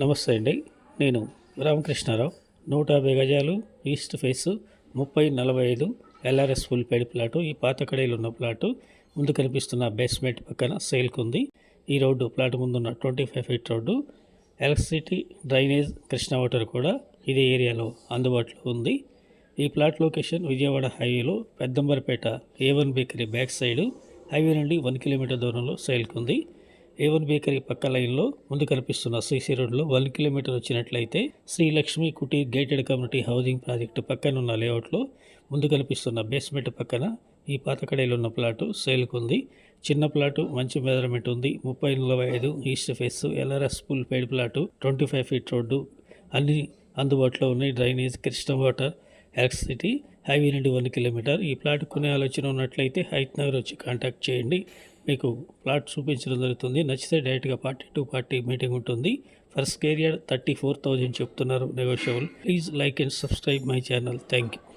నమస్తే అండి. నేను రామకృష్ణారావు. నూట యాభై గజాలు ఈస్ట్ ఫేస్ ముప్పై నలభై ఐదు ఎల్ఆర్ఎస్ ఫుల్ పేడ్ ప్లాటు ఈ పాత కడైలు ఉన్న ప్లాటు ముందు కనిపిస్తున్న బేస్మెంట్ పక్కన సేల్కు ఉంది. ఈ రోడ్డు ప్లాట్ ముందున్న twenty five feet road. Electricity drainage Krishna water కూడా ఇదే ఏరియాలో అందుబాటులో ఉంది. ఈ ప్లాట్ లొకేషన్ విజయవాడ హైవేలో Peddambarapeta A one bakery back side. Highway నుండి వన్ కిలోమీటర్ దూరంలో సేల్కు ఉంది. ఏవన్ బేకరీ పక్క లైన్లో ముందు కనిపిస్తున్న సీసీ రోడ్లో వన్ కిలోమీటర్ వచ్చినట్లయితే Shri Lakshmi Kuti gated community housing project పక్కన ఉన్న లేఅవుట్లో ముందు కనిపిస్తున్న బేస్మెంట్ పక్కన ఈ పాతకడేలు ఉన్న ప్లాటు సేల్కు ఉంది. చిన్న ప్లాటు మంచి మెజర్మెంట్ ఉంది. ముప్పై నలభై ఐదు east face LRS full paid plot twenty five feet road అన్ని అందుబాటులో ఉన్నాయి. Drainage Krishna water electricity highway నుండి వన్ కిలోమీటర్. ఈ ప్లాట్ కొనే ఆలోచన ఉన్నట్లయితే హైత్ నగర్ వచ్చి కాంటాక్ట్ చేయండి. మీకు ప్లాట్ చూపించడం జరుగుతుంది. నచ్చితే డైరెక్ట్గా పార్టీ టు పార్టీ మీటింగ్ ఉంటుంది. First area thirty four thousand చెప్తున్నారు negotiable. Please like and subscribe my channel. Thank you